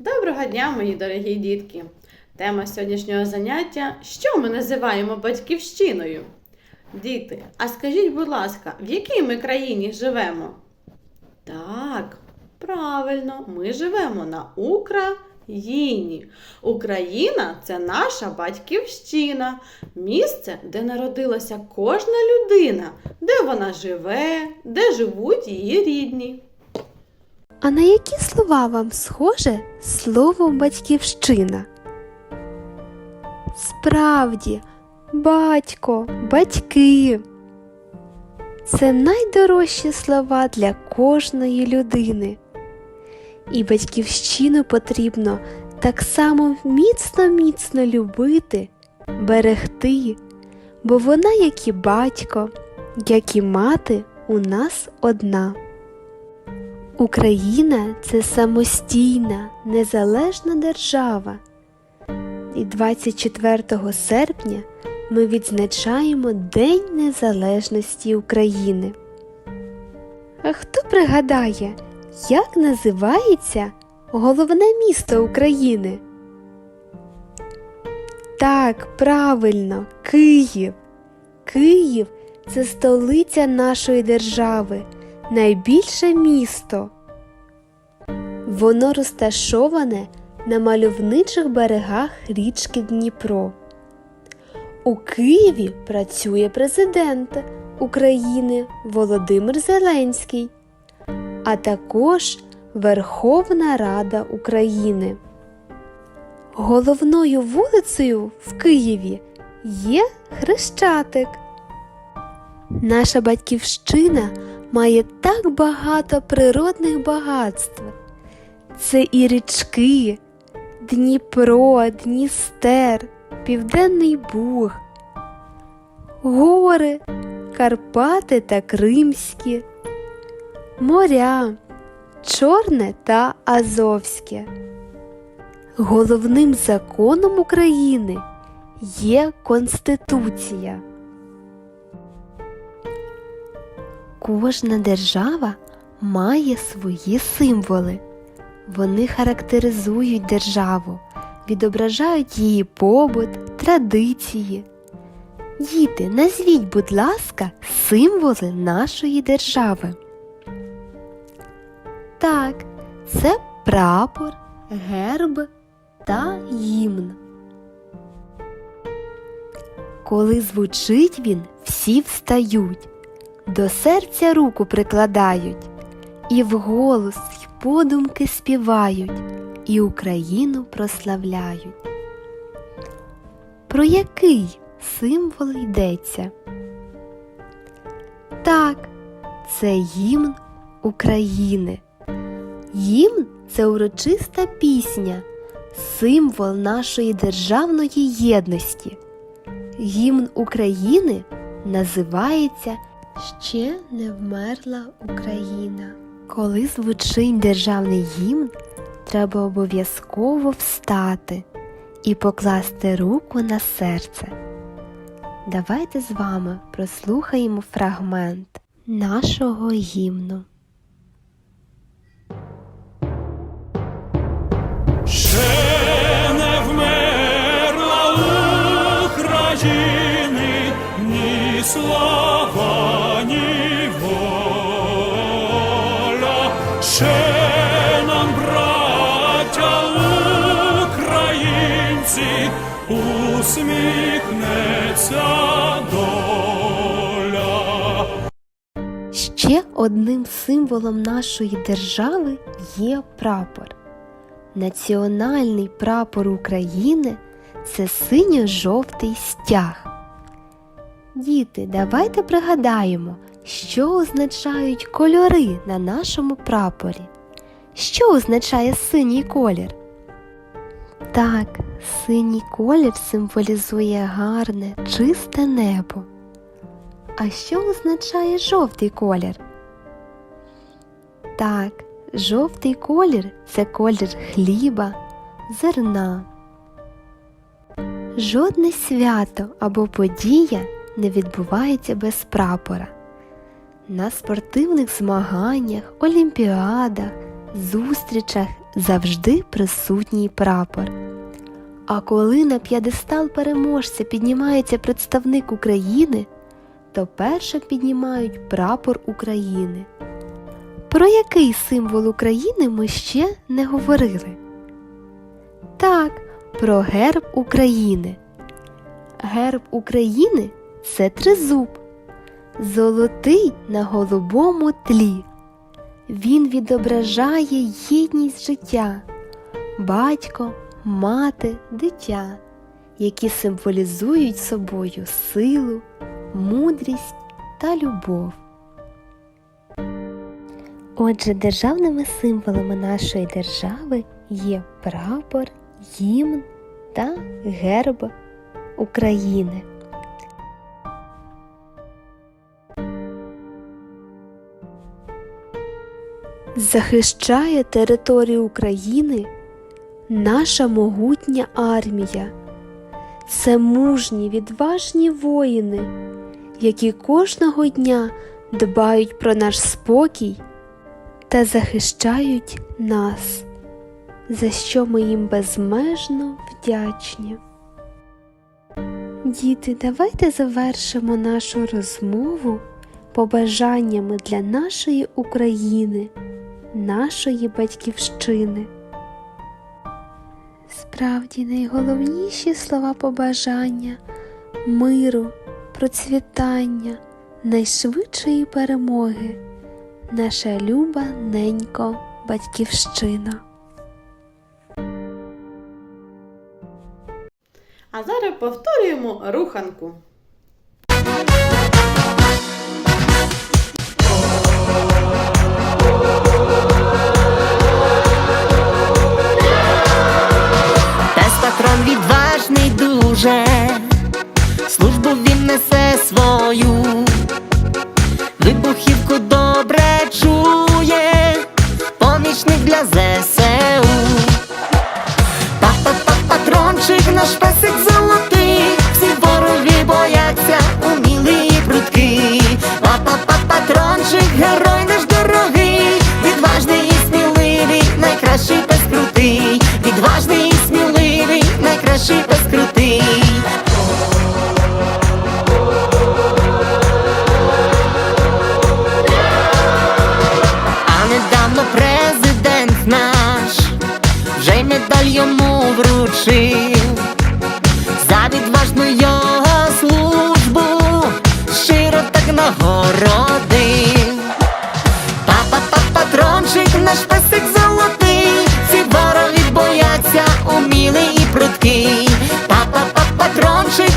Доброго дня, мої дорогі дітки! Тема сьогоднішнього заняття що ми називаємо батьківщиною? Діти, а скажіть, будь ласка, в якій ми країні живемо? Так, правильно, ми живемо на Україні. Україна це наша батьківщина, місце, де народилася кожна людина, де вона живе, де живуть її рідні. А на які слова вам схоже слово батьківщина? Справді, батько, батьки. Це найдорожчі слова для кожної людини. І батьківщину потрібно так само міцно-міцно любити, берегти, бо вона, як і батько, як і мати, у нас одна. Україна це самостійна, незалежна держава. І 24 серпня ми відзначаємо День Незалежності України. А хто пригадає, як називається головне місто України? Так, правильно, Київ. Київ це столиця нашої держави найбільше місто. Воно розташоване на мальовничих берегах річки Дніпро. У Києві працює президент України Володимир Зеленський, а також Верховна Рада України. Головною вулицею в Києві є Хрещатик. Наша батьківщина має так багато природних багатств. Це і річки, Дніпро, Дністер, Південний Буг, гори, Карпати та Кримські, моря, Чорне та Азовське. Головним законом України є Конституція. Кожна держава має свої символи. Вони характеризують державу, відображають її побут, традиції. Діти, назвіть, будь ласка, символи нашої держави. Так, це прапор, герб та гімн. Коли звучить він, всі встають до серця руку прикладають, і вголос й подумки співають, і Україну прославляють. Про який символ йдеться? Так, це гімн України. Гімн це урочиста пісня, символ нашої державної єдності. Гімн України називається Ще не вмерла Україна. Коли звучить державний гімн, треба обов'язково встати і покласти руку на серце. Давайте з вами прослухаємо фрагмент нашого гімну. Усміхнеться доля. Ще одним символом нашої держави є прапор. Національний прапор України це синьо-жовтий стяг. Діти, давайте пригадаємо, що означають кольори на нашому прапорі. Що означає синій колір? Так, синій колір символізує гарне, чисте небо. А що означає жовтий колір? Так, жовтий колір це колір хліба, зерна. Жодне свято або подія не відбувається без прапора. На спортивних змаганнях, олімпіадах, зустрічах завжди присутній прапор. А коли на п'єдестал переможця піднімається представник України, то перше піднімають прапор України. Про який символ України ми ще не говорили? Так, про герб України. Герб України це тризуб, золотий на голубому тлі. Він відображає єдність життя, батько, мати, дитя, які символізують собою силу, мудрість та любов. Отже, державними символами нашої держави є прапор, гімн та герб України. Захищає територію України наша могутня армія. Це мужні, відважні воїни, які кожного дня дбають про наш спокій та захищають нас, за що ми їм безмежно вдячні. Діти, давайте завершимо нашу розмову побажаннями для нашої України, нашої батьківщини. Справді найголовніші слова побажання миру, процвітання, найшвидшої перемоги, наша люба ненько батьківщина. А зараз повторюємо руханку.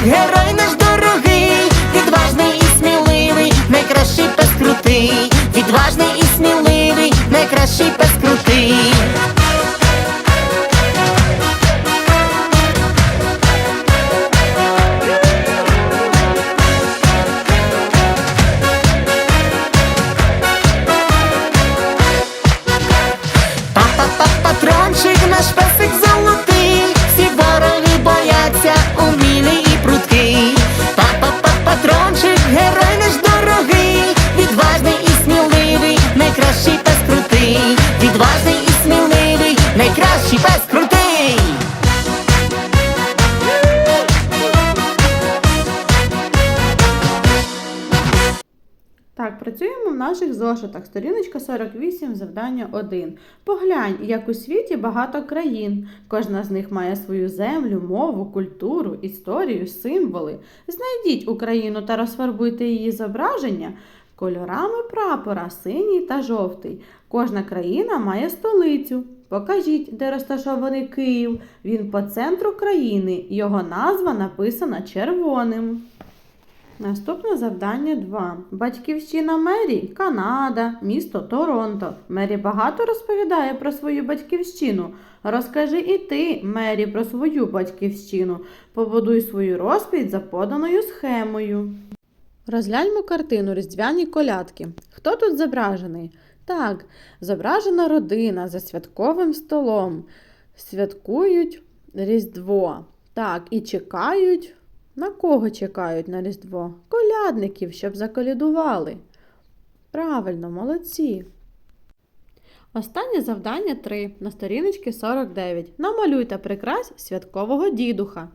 Герой наш дорогий, відважний і сміливий, найкращий пес крутий, відважний і сміливий, найкращий пес Так, працюємо в наших зошитах. Сторіночка 48, завдання 1. Поглянь, як у світі багато країн. Кожна з них має свою землю, мову, культуру, історію, символи. Знайдіть Україну та розфарбуйте її зображення кольорами прапора синій та жовтий. Кожна країна має столицю. Покажіть, де розташований Київ. Він по центру країни. Його назва написана червоним. Наступне завдання 2. Батьківщина Мері Канада, місто Торонто. Мері багато розповідає про свою батьківщину. Розкажи і ти, Мері, про свою батьківщину. Побудуй свою розповідь за поданою схемою. Розгляньмо картину Різдвяні колядки. Хто тут зображений? Так, зображена родина за святковим столом. Святкують Різдво. Так, і чекають. На кого чекають на Різдво? Колядників, щоб заколядували. Правильно, молодці. Останнє завдання 3 на сторіночці 49. Намалюй та прикрась святкового дідуха.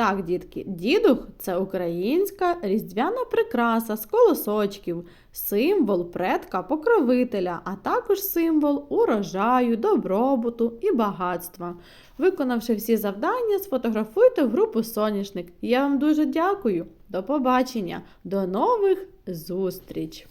Так, дітки, дідух це українська різдвяна прикраса з колосочків, символ предка покровителя, а також символ урожаю, добробуту і багатства. Виконавши всі завдання, сфотографуйте в групу Соняшник. Я вам дуже дякую. До побачення, до нових зустріч!